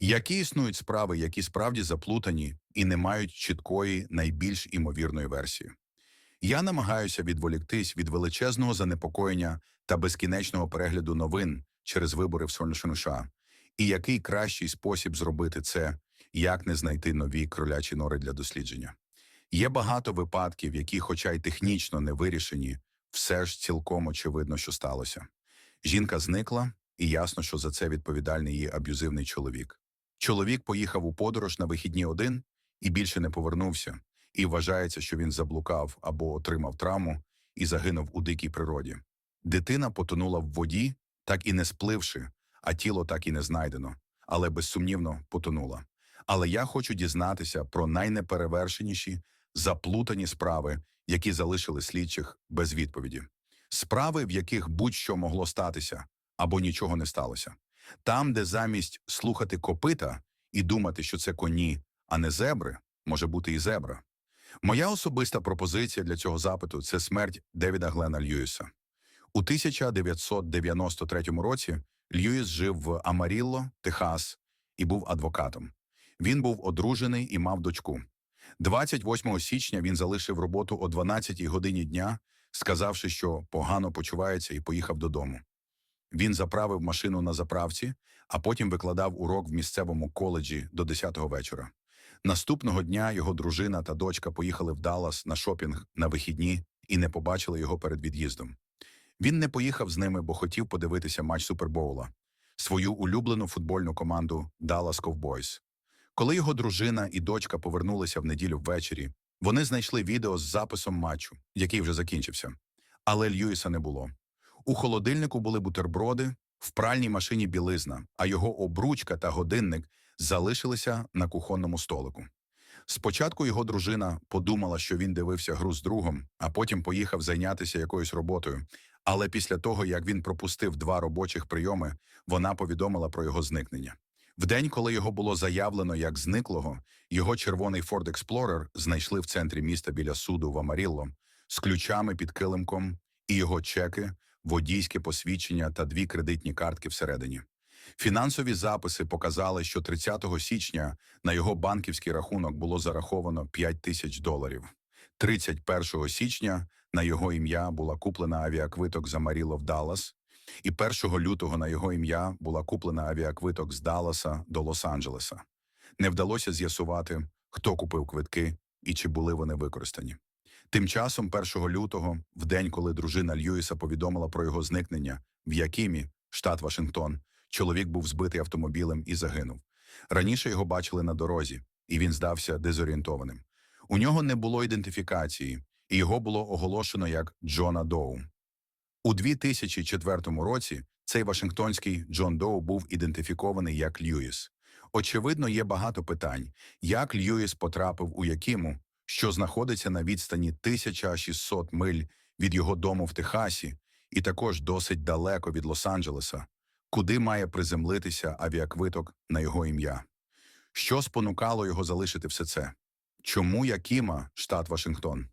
Які існують справи, які справді заплутані і не мають чіткої найбільш імовірної версії? Я намагаюся відволіктись від величезного занепокоєння та безкінечного перегляду новин через вибори в США. І який кращий спосіб зробити це, як не знайти нові кролячі нори для дослідження? Є багато випадків, які, хоча й технічно не вирішені, все ж цілком очевидно, що сталося. Жінка зникла, і ясно, що за це відповідальний її аб'юзивний чоловік. Чоловік поїхав у подорож на вихідні один і більше не повернувся, і вважається, що він заблукав або отримав травму і загинув у дикій природі. Дитина потонула в воді, так і не спливши, а тіло так і не знайдено, але безсумнівно потонула. Але я хочу дізнатися про найнеперевершеніші, заплутані справи, які залишили слідчих без відповіді. Справи, в яких будь-що могло статися або нічого не сталося. Там, де замість слухати копита і думати, що це коні, а не зебри, може бути і зебра. Моя особиста пропозиція для цього запиту це смерть Девіда Глена Льюіса. У 1993 році Льюіс жив в Амарілло, Техас, і був адвокатом. Він був одружений і мав дочку. 28 січня він залишив роботу о 12 годині дня, сказавши, що погано почувається, і поїхав додому. Він заправив машину на заправці, а потім викладав урок в місцевому коледжі до 10-го вечора. Наступного дня його дружина та дочка поїхали в Даллас на шопінг на вихідні і не побачили його перед від'їздом. Він не поїхав з ними, бо хотів подивитися матч Супербоула, свою улюблену футбольну команду Dallas Cowboys. Коли його дружина і дочка повернулися в неділю ввечері, вони знайшли відео з записом матчу, який вже закінчився. Але Льюіса не було. У холодильнику були бутерброди, в пральній машині білизна, а його обручка та годинник залишилися на кухонному столику. Спочатку його дружина подумала, що він дивився гру з другом, а потім поїхав зайнятися якоюсь роботою. Але після того, як він пропустив два робочих прийоми, вона повідомила про його зникнення. В день, коли його було заявлено як зниклого, його червоний Ford Explorer знайшли в центрі міста біля суду в Амарілло з ключами під килимком і його чеки, водійське посвідчення та дві кредитні картки всередині. Фінансові записи показали, що 30 січня на його банківський рахунок було зараховано 5 тисяч доларів. 31 січня на його ім'я була куплена авіаквиток за Маріло в Даллас, і 1 лютого на його ім'я була куплена авіаквиток з Далласа до Лос-Анджелеса. Не вдалося з'ясувати, хто купив квитки і чи були вони використані. Тим часом, 1 лютого, в день, коли дружина Льюіса повідомила про його зникнення в Якимі, штат Вашингтон, чоловік був збитий автомобілем і загинув. Раніше його бачили на дорозі, і він здався дезорієнтованим. У нього не було ідентифікації, і його було оголошено як Джона Доу. У 2004 році цей Вашингтонський Джон Доу був ідентифікований як Льюіс. Очевидно, є багато питань, як Льюіс потрапив у Якиму, що знаходиться на відстані 1600 миль від його дому в Техасі, і також досить далеко від Лос-Анджелеса, куди має приземлитися авіаквиток на його ім'я. Що спонукало його залишити все це? Чому Якіма, штат Вашингтон?